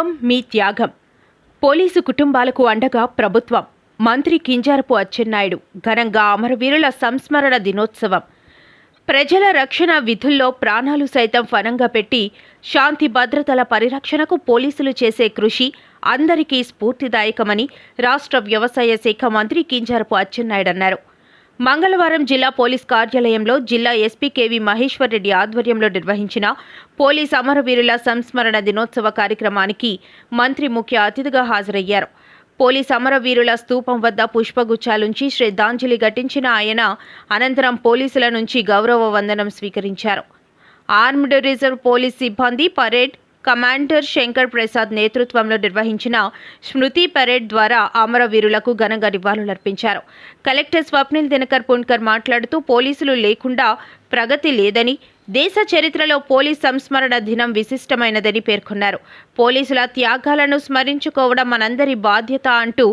కుటుంబం మీ త్యాగం. పోలీసు కుటుంబాలకు అండగా ప్రభుత్వం. మంత్రి కింజారపు అచ్చెన్నాయుడు ఘనంగా అమరవీరుల సంస్మరణ దినోత్సవం. ప్రజల రక్షణ విధుల్లో ప్రాణాలు సైతం ఫనంగా పెట్టి శాంతి భద్రతల పరిరక్షణకు పోలీసులు చేసే కృషి అందరికీ స్ఫూర్తిదాయకమని రాష్ట్ర వ్యవసాయ శాఖ మంత్రి కింజారపు అచ్చెన్నాయుడు అన్నారు. మంగళవారం జిల్లా పోలీస్ కార్యాలయంలో జిల్లా ఎస్పీ కేవి మహేశ్వర్ రెడ్డి ఆధ్వర్యంలో నిర్వహించిన పోలీస్ అమరవీరుల సంస్మరణ దినోత్సవ కార్యక్రమానికి మంత్రి ముఖ్య అతిథిగా హాజరయ్యారు. పోలీస్ అమరవీరుల స్తూపం వద్ద పుష్పగుచ్చాలుంచి శ్రద్ధాంజలి ఘటించిన ఆయన అనంతరం పోలీసుల నుంచి గౌరవ వందనం స్వీకరించారు. ఆర్మ్డ్ రిజర్వ్ పోలీస్ సిబ్బంది పరేడ్ కమాండర్ శంకర్ ప్రసాద్ నేతృత్వంలో నిర్వహించిన స్మృతి పరేడ్ ద్వారా అమరవీరులకు ఘనంగా నివాళులర్పించారు కలెక్టర్ స్వప్నిల్ దినకర్ పుణ్కర్ మాట్లాడుతూ పోలీసులు లేకుండా ప్రగతి లేదని దేశ చరిత్రలో పోలీస్ సంస్మరణ దినం విశిష్టమైనదని పేర్కొన్నారు. పోలీసుల త్యాగాలను స్మరించుకోవడం మనందరి బాధ్యత అంటూ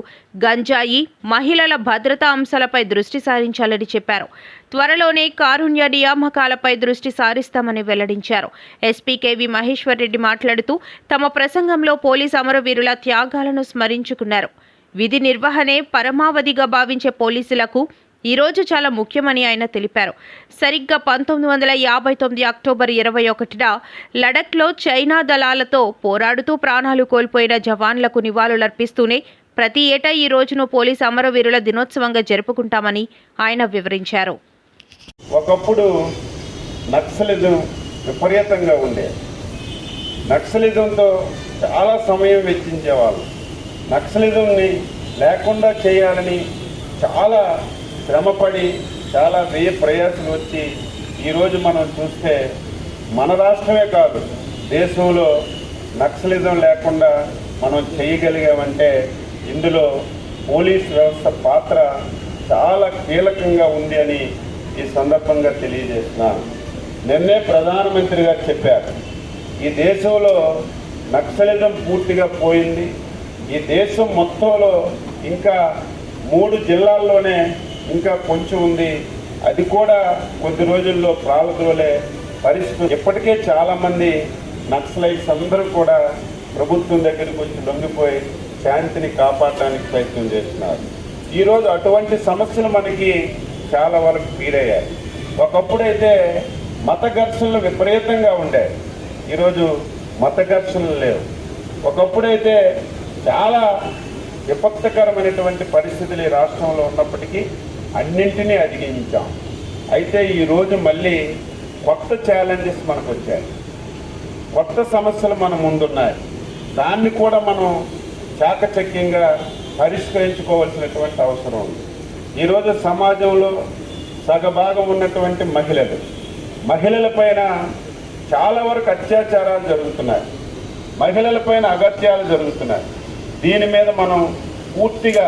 గంజాయి మహిళల భద్రతా అంశాలపై దృష్టి సారించాలని చెప్పారు. త్వరలోనే కారుణ్య నియామకాలపై దృష్టి సారిస్తామని వెల్లడించారు. ఎస్పీ కేవి మహేశ్వర్ రెడ్డి మాట్లాడుతూ తమ ప్రసంగంలో పోలీస్ అమరవీరుల త్యాగాలను స్మరించుకున్నారు. విధి నిర్వహణే పరమావధిగా భావించే పోలీసులకు ఈరోజు చాలా ముఖ్యమని ఆయన తెలిపారు. సరిగ్గా పంతొమ్మిది వందల యాభై తొమ్మిది అక్టోబర్ ఇరవై ఒకటిన లడఖ్లో చైనా దళాలతో పోరాడుతూ ప్రాణాలు కోల్పోయిన జవాన్లకు నివాళులర్పిస్తూనే ప్రతి ఏటా ఈ రోజును పోలీస్ అమరవీరుల దినోత్సవంగా జరుపుకుంటామని ఆయన వివరించారు. ఒకప్పుడు నక్సలిజం విపరీతంగా ఉండేది నక్సలిజంతో చాలా సమయం వెచ్చించేవాళ్ళు. నక్సలిజంని లేకుండా చేయాలని చాలా శ్రమపడి చాలా వ్యయ ప్రయాసం వచ్చి ఈరోజు మనం చూస్తే మన రాష్ట్రమే కాదు దేశంలో నక్సలిజం లేకుండా మనం చేయగలిగామంటే ఇందులో పోలీస్ వ్యవస్థ పాత్ర చాలా కీలకంగా ఉంది అని ఈ సందర్భంగా తెలియజేస్తున్నాను. నిన్నే ప్రధానమంత్రి గారు చెప్పారు. ఈ దేశంలో నక్సలిజం పూర్తిగా పోయింది. ఈ దేశం మొత్తంలో ఇంకా మూడు జిల్లాల్లోనే ఇంకా కొంచెం ఉంది. అది కూడా కొద్ది రోజుల్లో ప్రారంభంలోనే పరిస్థితి. ఇప్పటికే చాలామంది నక్సలైట్స్ అందరూ కూడా ప్రభుత్వం దగ్గరికి వచ్చి లొంగిపోయి శాంతిని కాపాడడానికి ప్రయత్నం చేస్తున్నారు. ఈరోజు అటువంటి సమస్యలు మనకి చాలా వరకు తీరయ్యాయి ఒకప్పుడైతే మత ఘర్షణలు విపరీతంగా ఉండేవి. ఈరోజు మత ఘర్షణలు లేవు. ఒకప్పుడైతే చాలా విపత్తకరమైనటువంటి పరిస్థితులు ఈ రాష్ట్రంలో ఉన్నప్పటికీ అన్నింటినీ అధిగమించాం. అయితే ఈరోజు మళ్ళీ కొత్త ఛాలెంజెస్ మనకు వచ్చాయి. కొత్త సమస్యలు మన ముందున్నాయి. దాన్ని కూడా మనం చాకచక్యంగా పరిష్కరించుకోవాల్సినటువంటి అవసరం ఉంది. ఈరోజు సమాజంలో సగభాగం ఉన్నటువంటి మహిళలు. మహిళలపైన చాలా వరకు అత్యాచారాలు జరుగుతున్నాయి. మహిళలపైన అగత్యాలు జరుగుతున్నాయి. దీని మీద మనం పూర్తిగా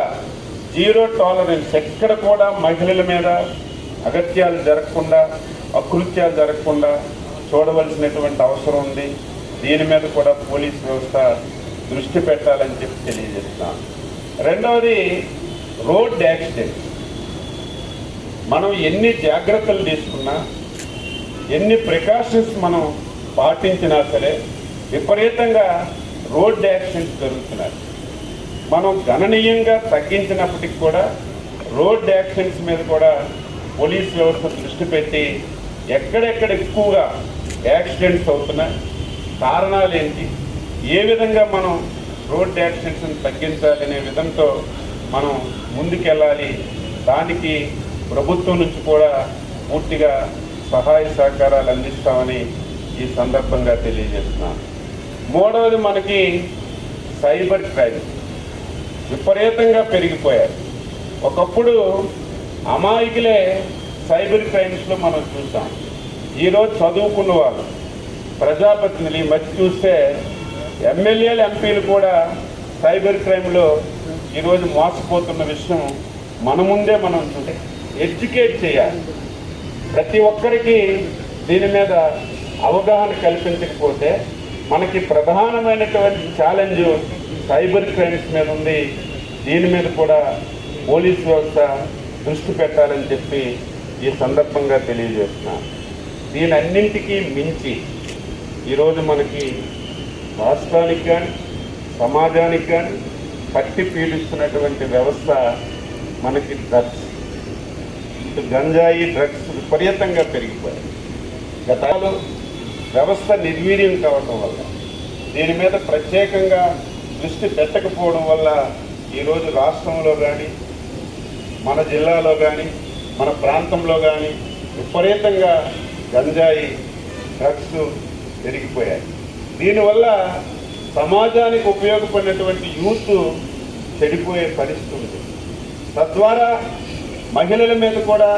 జీరో టాలరెన్స్ ఎక్కడ కూడా మహిళల మీద అగత్యాలు జరగకుండా అకృత్యాలు జరగకుండా చూడవలసినటువంటి అవసరం ఉంది. దీని మీద కూడా పోలీస్ వ్యవస్థ దృష్టి పెట్టాలని చెప్పి తెలియజేస్తున్నాను. రెండవది రోడ్ యాక్సిడెంట్. మనం ఎన్ని జాగ్రత్తలు తీసుకున్నా ఎన్ని ప్రికాషన్స్ మనం పాటించినా సరే విపరీతంగా రోడ్ యాక్సిడెంట్స్ జరుగుతున్నాయి. మనం గణనీయంగా తగ్గించినప్పటికి కూడా రోడ్ యాక్సిడెంట్స్ మీద కూడా పోలీస్ వ్యవస్థ దృష్టి పెట్టి ఎక్కడెక్కడ ఎక్కువగా యాక్సిడెంట్స్ అవుతున్నాయి కారణాలు ఏంటి ఏ విధంగా మనం రోడ్ యాక్సిడెంట్స్ని తగ్గించాలి అనే విధంతో మనం ముందుకెళ్ళాలి దానికి ప్రభుత్వం నుంచి కూడా పూర్తిగా సహాయ సహకారాలు అందిస్తామని ఈ సందర్భంగా తెలియజేస్తున్నాను. మూడవది మనకి సైబర్ క్రైమ్. విపరీతంగా పెరిగిపోయాయి. ఒకప్పుడు అమాయకులే సైబర్ క్రైమ్స్లో మనం చూసాం. ఈరోజు చదువుకున్న వాళ్ళు ప్రజాప్రతినిధులు ఈ మధ్య చూస్తే ఎమ్మెల్యేలు ఎంపీలు కూడా సైబర్ క్రైమ్లో ఈరోజు మోసపోతున్న విషయం మన ముందే మనం చూస్తే ఎడ్యుకేట్ చేయాలి. ప్రతి ఒక్కరికి దీని మీద అవగాహన కల్పించకపోతే మనకి ప్రధానమైనటువంటి ఛాలెంజ్ సైబర్ క్రైమ్స్ మీద ఉంది. దీని మీద కూడా పోలీస్ వ్యవస్థ దృష్టి పెట్టాలని చెప్పి ఈ సందర్భంగా తెలియజేస్తున్నాను. దీని అన్నింటికీ మించి ఈరోజు మనకి రాష్ట్రానికి కానీ సమాజానికి కానీ పట్టి పీడిస్తున్నటువంటి వ్యవస్థ మనకి దర్శ గంజాయి డ్రగ్స్ విపరీతంగా పెరిగిపోయాయి. గతాలు వ్యవస్థ నిర్వీర్యం కావటం వల్ల దీని మీద ప్రత్యేకంగా దృష్టి పెట్టకపోవడం వల్ల ఈరోజు రాష్ట్రంలో కానీ మన జిల్లాలో కానీ మన ప్రాంతంలో కానీ విపరీతంగా గంజాయి డ్రగ్స్ పెరిగిపోయాయి. దీనివల్ల సమాజానికి ఉపయోగపడినటువంటి యూత్ చెడిపోయే పరిస్థితి ఉంది. తద్వారా మహిళల మీద కూడా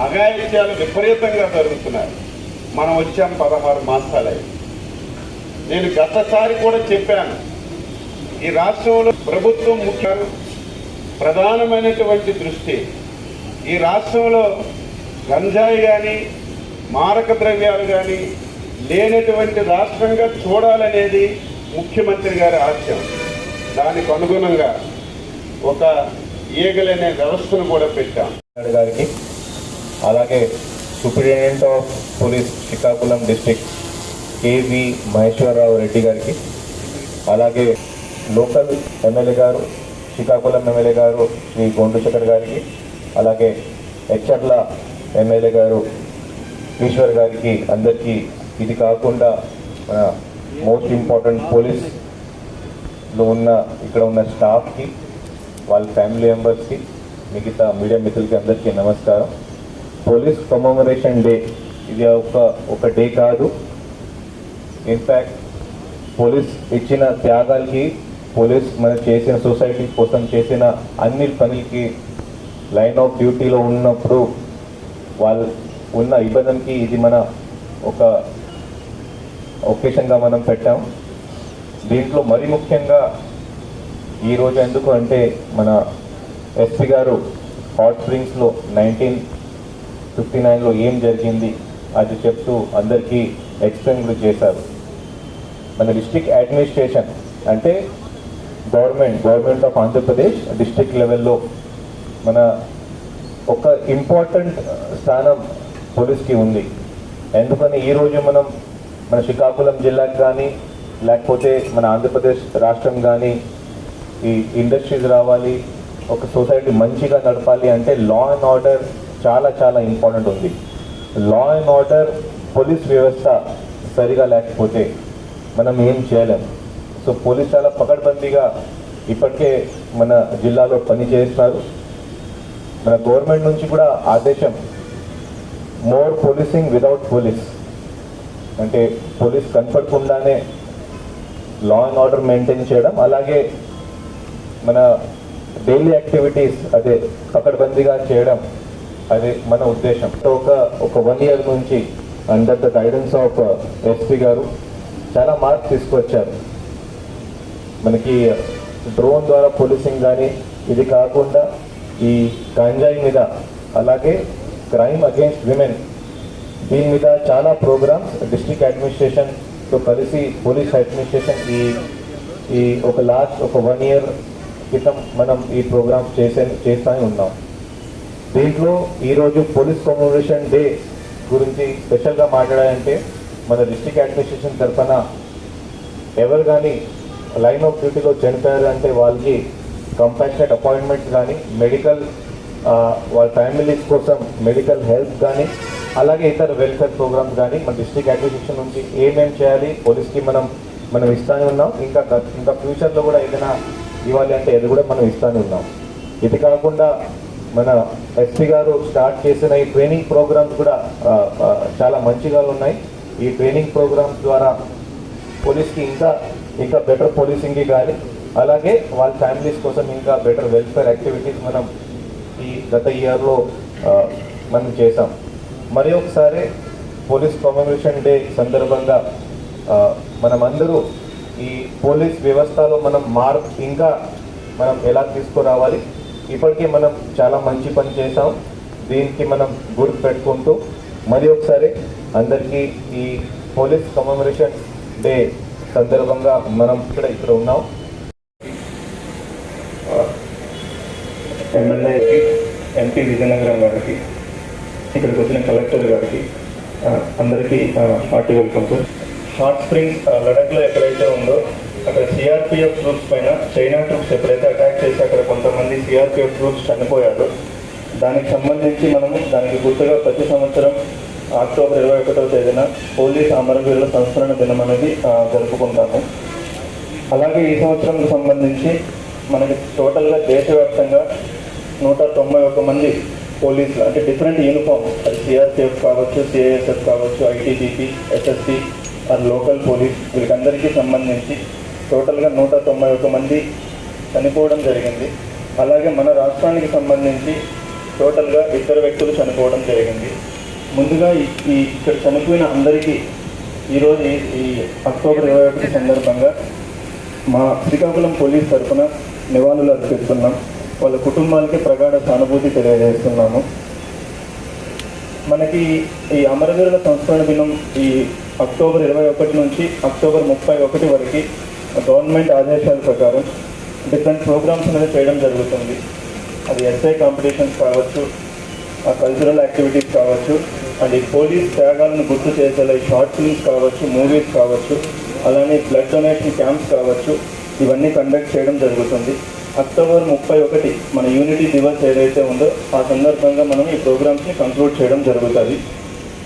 అఘాయిత్యాలు విపరీతంగా జరుగుతున్నాయి. మనం వచ్చాం పదహారు మాసాలై. నేను గతసారి కూడా చెప్పాను ఈ రాష్ట్రంలో ప్రభుత్వం ముఖ్య ప్రధానమైనటువంటి దృష్టి. ఈ రాష్ట్రంలో గంజాయి కానీ మారక ద్రవ్యాలు కానీ లేనటువంటి రాష్ట్రంగా చూడాలనేది ముఖ్యమంత్రి గారి ఆశయం. దానికి అనుగుణంగా ఒక ఈగలనే వ్యవస్థను కూడా పెట్టాం. గారికి అలాగే superintendent of police Srikakulam district K V Maheswararao Reddy గారికి అలాగే లోకల్ ఎమ్మెల్యే గారు శ్రీకాకుళం ఎమ్మెల్యే గారు శ్రీ గొండుశేఖర్ గారికి అలాగే హెచ్చర్ల ఎమ్మెల్యే గారు ఈశ్వర్ గారికి అందరికీ ఇది కాకుండా మన మోస్ట్ ఇంపార్టెంట్ పోలీస్లో ఉన్న ఇక్కడ ఉన్న స్టాఫ్కి వాళ్ళ ఫ్యామిలీ మెంబర్స్కి మిగతా మీడియా మిత్రులకి అందరికీ నమస్కారం. పోలీస్ కమమరేషన్ డే ఇది ఒక ఒక డే కాదు. ఇన్ఫ్యాక్ట్ పోలీస్ ఇచ్చిన త్యాగాలకి పోలీస్ మన చేసిన సొసైటీ కోసం చేసిన అన్ని పనికి లైన్ ఆఫ్ డ్యూటీలో ఉన్నప్పుడు వాళ్ళు ఉన్న ఇబ్బందికి ఇది మన ఒక ఒకేషన్గా మనం పెట్టాం. దీంట్లో మరి ముఖ్యంగా ఈరోజు ఎందుకు అంటే మన ఎస్పీ గారు హాట్ స్ప్రింగ్స్లో నైన్టీన్ ఫిఫ్టీ నైన్లో ఏం జరిగింది అది చెప్తూ అందరికీ ఎక్స్ప్లెయిన్ కూడా చేశారు. మన డిస్ట్రిక్ట్ అడ్మినిస్ట్రేషన్ అంటే government government of Andhra Pradesh district లెవెల్లో మన ఒక ఇంపార్టెంట్ స్థానం పోలీస్కి ఉంది. ఎందుకని ఈరోజు మనం మన శ్రీకాకుళం జిల్లాకి కానీ లేకపోతే మన ఆంధ్రప్రదేశ్ రాష్ట్రం కానీ ఈ ఇండస్ట్రీస్ రావాలి ఒక సొసైటీ మంచిగా నడపాలి అంటే లా అండ్ ఆర్డర్ చాలా చాలా ఇంపార్టెంట్ ఉంది. లా అండ్ ఆర్డర్ పోలీస్ వ్యవస్థ సరిగా లేకపోతే మనం ఏం చేయలేం. సో పోలీస్ చాలా పకడ్బందీగా ఇప్పటికే మన జిల్లాలో పని చేస్తున్నారు మన గవర్నమెంట్ నుంచి కూడా ఆదేశం మోర్ పోలీసింగ్ వితౌట్ పోలీస్ అంటే పోలీస్ కనపడకుండానే లా అండ్ ఆర్డర్ మెయింటైన్ చేయడం అలాగే మన డైలీ యాక్టివిటీస్ అదే పకడ్బందీగా చేయడం అది మన ఉద్దేశం. ఒక ఒక వన్ ఇయర్ నుంచి under the guidance of SP గారు చాలా మార్క్స్ తీసుకొచ్చారు. మనకి డ్రోన్ ద్వారా పోలీసింగ్ కానీ ఇది కాకుండా ఈ గంజాయి మీద అలాగే క్రైమ్ అగేన్స్ట్ విమెన్ దీని మీద చాలా ప్రోగ్రామ్స్ డిస్ట్రిక్ట్ అడ్మినిస్ట్రేషన్తో కలిసి పోలీస్ అడ్మినిస్ట్రేషన్ ఈ ఈ ఒక లాస్ట్ ఒక వన్ ఇయర్ క్రితం మనం ఈ ప్రోగ్రామ్ చేసే చేస్తూనే ఉన్నాం. దీంట్లో ఈరోజు పోలీస్ కమ్యూనికేషన్ డే గురించి స్పెషల్గా మాట్లాడాలంటే మన డిస్ట్రిక్ట్ అడ్మినిస్ట్రేషన్ తరఫున ఎవరు కానీ లైన్ ఆఫ్ డ్యూటీలో చనిపోయారు అంటే వాళ్ళకి కంపాషనెట్ అపాయింట్మెంట్స్ కానీ మెడికల్ వాళ్ళ ఫ్యామిలీస్ కోసం మెడికల్ హెల్ప్ కానీ అలాగే ఇతర వెల్ఫేర్ ప్రోగ్రామ్స్ కానీ మన డిస్ట్రిక్ట్ అడ్మినిస్ట్రేషన్ నుంచి ఏమేం చేయాలి పోలీస్కి మనం మనం ఇస్తానే ఉన్నాం. ఇంకా ఇంకా ఫ్యూచర్లో కూడా ఏదైనా ఇవ్వాలి అంటే అది కూడా మనం ఇస్తానే ఉన్నాం. ఇది కాకుండా మన ఎస్పీ గారు స్టార్ట్ చేసిన ఈ ట్రైనింగ్ ప్రోగ్రామ్స్ కూడా చాలా మంచిగా ఉన్నాయి. ఈ ట్రైనింగ్ ప్రోగ్రామ్స్ ద్వారా పోలీస్కి ఇంకా ఇంకా బెటర్ పోలీసింగ్కి కానీ అలాగే వాళ్ళ ఫ్యామిలీస్ కోసం ఇంకా బెటర్ వెల్ఫేర్ యాక్టివిటీస్ మనం ఈ గత ఇయర్లో మనం చేసాం మరి ఒకసారి పోలీస్ కమమరేషన్ డే సందర్భంగా మనమందరూ ఈ పోలీస్ వ్యవస్థలో మనం మార్పు ఇంకా మనం ఎలా తీసుకురావాలి? ఇప్పటికే మనం చాలా మంచి పని చేసాం దీనికి మనం గుర్తు పెట్టుకుంటూ మరి ఒకసారి అందరికీ ఈ పోలీస్ కమమరేషన్ డే సందర్భంగా మనం ఇక్కడ ఇక్కడ ఉన్నాం. ఎమ్మెల్యేకి ఎంపీ విజయనగరం గారికి ఇక్కడికి వచ్చిన కలెక్టర్ గారికి అందరికీ party welcome sir. Hot spring లడఖ్లో ఎక్కడైతే ఉందో అక్కడ సిఆర్పిఎఫ్ ట్రూప్స్ పైన చైనా ట్రూప్స్ ఎప్పుడైతే అటాక్ చేసి అక్కడ కొంతమంది సిఆర్పిఎఫ్ ట్రూప్స్ చనిపోయారు దానికి సంబంధించి మనము దానికి గుర్తుగా ప్రతి సంవత్సరం అక్టోబర్ ఇరవై ఒకటవ తేదీన పోలీస్ అమరవీరుల సంస్మరణ దినం అనేది జరుపుకుంటాము. అలాగే ఈ సంవత్సరం సంబంధించి మనకి టోటల్గా దేశవ్యాప్తంగా నూట తొంభై ఒక్క మంది పోలీసులు అంటే డిఫరెంట్ యూనిఫామ్ అది సిఆర్పిఎఫ్ కావచ్చు సిఐఎస్ఎఫ్ కావచ్చు ITBP SSP and local police వీళ్ళకందరికీ సంబంధించి టోటల్గా నూట తొంభై ఒక మంది చనిపోవడం జరిగింది. అలాగే మన రాష్ట్రానికి సంబంధించి టోటల్గా ఇద్దరు వ్యక్తులు చనిపోవడం జరిగింది. ముందుగా ఈ ఇక్కడ చనిపోయిన అందరికీ ఈరోజు ఈ అక్టోబర్ ఇరవై ఒకటి సందర్భంగా మా శ్రీకాకుళం పోలీస్ తరఫున నివాళులు అర్పిస్తున్నాం. వాళ్ళ కుటుంబాలకి ప్రగాఢ సానుభూతి తెలియజేస్తున్నాము. మనకి ఈ అమరవీరుల సంస్కరణ దినం ఈ అక్టోబర్ ఇరవై ఒకటి నుంచి అక్టోబర్ ముప్పై ఒకటి వరకు గవర్నమెంట్ ఆదేశాల ప్రకారం డిఫరెంట్ ప్రోగ్రామ్స్ అనేది చేయడం జరుగుతుంది. అది ఎస్ఐ కాంపిటీషన్స్ కావచ్చు ఆ కల్చరల్ యాక్టివిటీస్ కావచ్చు అండ్ ఈ పోలీస్ త్యాగాలను గుర్తు చేసేలా షార్ట్ ఫిల్మ్స్ కావచ్చు మూవీస్ కావచ్చు అలానే బ్లడ్ డొనేషన్ క్యాంప్స్ కావచ్చు ఇవన్నీ కండక్ట్ చేయడం జరుగుతుంది. అక్టోబర్ ముప్పై ఒకటి మన యూనిటీ దివస్ ఏదైతే ఉందో ఆ సందర్భంగా మనం ఈ ప్రోగ్రామ్స్ని కంక్లూడ్ చేయడం జరుగుతుంది.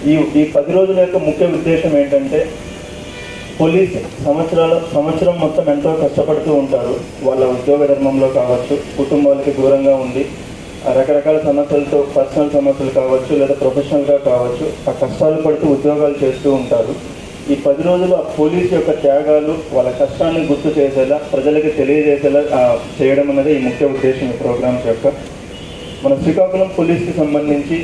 ఈ ఈ పది రోజుల యొక్క ముఖ్య ఉద్దేశం ఏంటంటే పోలీస్ సంవత్సరాల సంవత్సరం మొత్తం ఎంతో కష్టపడుతూ ఉంటారు. వాళ్ళ ఉద్యోగ ధర్మంలో కావచ్చు కుటుంబాలకి దూరంగా ఉండి రకరకాల సమస్యలతో పర్సనల్ సమస్యలు కావచ్చు లేదా ప్రొఫెషనల్గా కావచ్చు ఆ కష్టాలు పడుతూ ఉద్యోగాలు చేస్తూ ఉంటారు. ఈ పది రోజులు ఆ పోలీస్ యొక్క త్యాగాలు వాళ్ళ కష్టాన్ని గుర్తు చేసేలా ప్రజలకి తెలియజేసేలా చేయడం అనేది ఈ ముఖ్య ఉద్దేశం ఈ ప్రోగ్రామ్స్ యొక్క. మన శ్రీకాకుళం పోలీస్కి సంబంధించి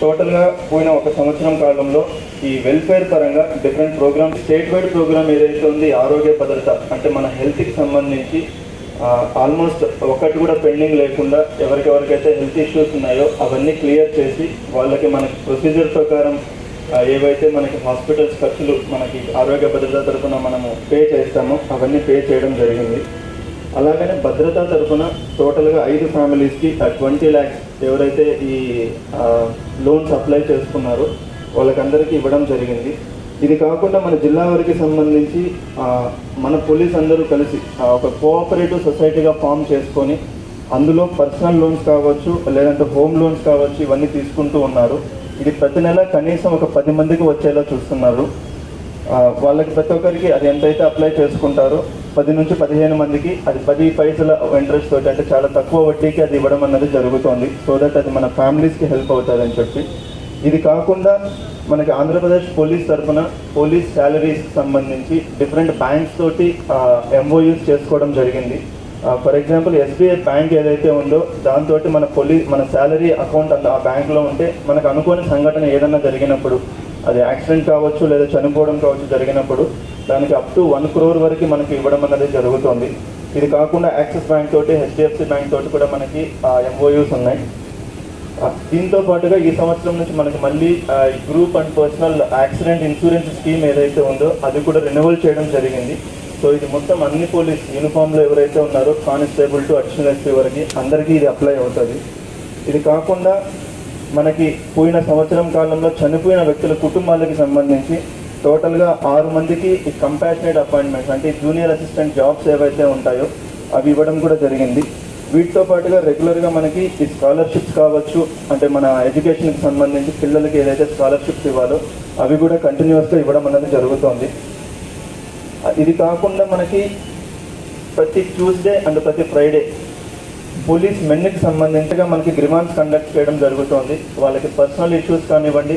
టోటల్గా పోయిన ఒక సంవత్సరం కాలంలో ఈ వెల్ఫేర్ పరంగా different program state wide program ఏదైతే ఉంది ఆరోగ్య భద్రత అంటే మన హెల్త్కి సంబంధించి ఆల్మోస్ట్ ఒకటి కూడా పెండింగ్ లేకుండా ఎవరికెవరికైతే హెల్త్ ఇష్యూస్ ఉన్నాయో అవన్నీ క్లియర్ చేసి వాళ్ళకి మనకి ప్రొసీజర్ ప్రకారం ఏవైతే మనకి హాస్పిటల్స్ ఖర్చులు మనకి ఆరోగ్య భద్రత తరఫున మనము పే చేస్తామో అవన్నీ పే చేయడం జరిగింది. అలాగనే భద్రతా తరఫున టోటల్గా ఐదు ఫ్యామిలీస్కి ట్వంటీ ల్యాక్స్ ఎవరైతే ఈ లోన్స్ అప్లై చేసుకున్నారో వాళ్ళకందరికీ ఇవ్వడం జరిగింది. ఇది కాకుండా మన జిల్లా వారికి సంబంధించి మన పోలీస్ అందరూ కలిసి ఒక కోఆపరేటివ్ సొసైటీగా ఫామ్ చేసుకొని అందులో పర్సనల్ లోన్స్ కావచ్చు లేదంటే హోమ్ లోన్స్ కావచ్చు ఇవన్నీ తీసుకుంటూ ఉన్నారు. ఇది ప్రతి నెల కనీసం ఒక పది మందికి వచ్చేలా చూస్తున్నారు. వాళ్ళకి ప్రతి ఒక్కరికి అది ఎంతైతే అప్లై చేసుకుంటారో పది నుంచి పదిహేను మందికి అది పది పైసల ఇంట్రెస్ట్ తోటి అంటే చాలా తక్కువ వడ్డీకి అది ఇవ్వడం అన్నది జరుగుతోంది. సో దట్ అది మన ఫ్యామిలీస్కి హెల్ప్ అవుతుంది అని చెప్పి. ఇది కాకుండా మనకి ఆంధ్రప్రదేశ్ పోలీస్ తరఫున పోలీస్ శాలరీస్కి సంబంధించి డిఫరెంట్ బ్యాంక్స్ తోటి ఎంఓయూస్ చేసుకోవడం జరిగింది. ఫర్ ఎగ్జాంపుల్ ఎస్బీఐ బ్యాంక్ ఏదైతే ఉందో దాంతో మన పోలీస్ మన శాలరీ అకౌంట్ అంత ఆ బ్యాంక్లో ఉంటే మనకు అనుకోని సంఘటన ఏదన్నా జరిగినప్పుడు అది యాక్సిడెంట్ కావచ్చు లేదా చనిపోవడం కావచ్చు జరిగినప్పుడు దానికి అప్ టు వన్ క్రోర్ వరకు మనకి ఇవ్వడం అనేది జరుగుతుంది. ఇది కాకుండా యాక్సిస్ బ్యాంక్ తోటి హెచ్డిఎఫ్సి బ్యాంక్ తోటి కూడా మనకి ఎంఓయూస్ ఉన్నాయి. ఆ, దీంతో పాటుగా ఈ సంవత్సరం నుంచి మనకి మళ్ళీ group and personal accident insurance scheme ఏదైతే ఉందో అది కూడా రెన్యువల్ చేయడం జరిగింది. సో ఇది మొత్తం అన్ని పోలీస్ యూనిఫామ్లో ఎవరైతే ఉన్నారో కానిస్టేబుల్ టు అడిషనల్ ఎస్పీ వరకు అందరికీ ఇది అప్లై అవుతుంది. ఇది కాకుండా మనకి పోయిన సంవత్సరం కాలంలో చనిపోయిన వ్యక్తుల కుటుంబాలకి సంబంధించి టోటల్గా ఆరు మందికి ఈ కంపాషనేట్ అపాయింట్మెంట్స్ అంటే జూనియర్ అసిస్టెంట్ జాబ్స్ ఏవైతే ఉంటాయో అవి ఇవ్వడం కూడా జరిగింది. వీటితో పాటుగా రెగ్యులర్గా మనకి ఈ స్కాలర్షిప్స్ కావచ్చు అంటే మన ఎడ్యుకేషన్కి సంబంధించి పిల్లలకి ఏదైతే స్కాలర్షిప్స్ ఇవ్వాలో అవి కూడా కంటిన్యూస్గా ఇవ్వడం అనేది జరుగుతోంది. ఇది కాకుండా మనకి ప్రతి ట్యూస్డే అండ్ ప్రతి ఫ్రైడే పోలీస్ మెన్కి సంబంధించిగా మనకి గ్రిమాన్స్ కండక్ట్ చేయడం జరుగుతోంది. వాళ్ళకి పర్సనల్ ఇష్యూస్ కానివ్వండి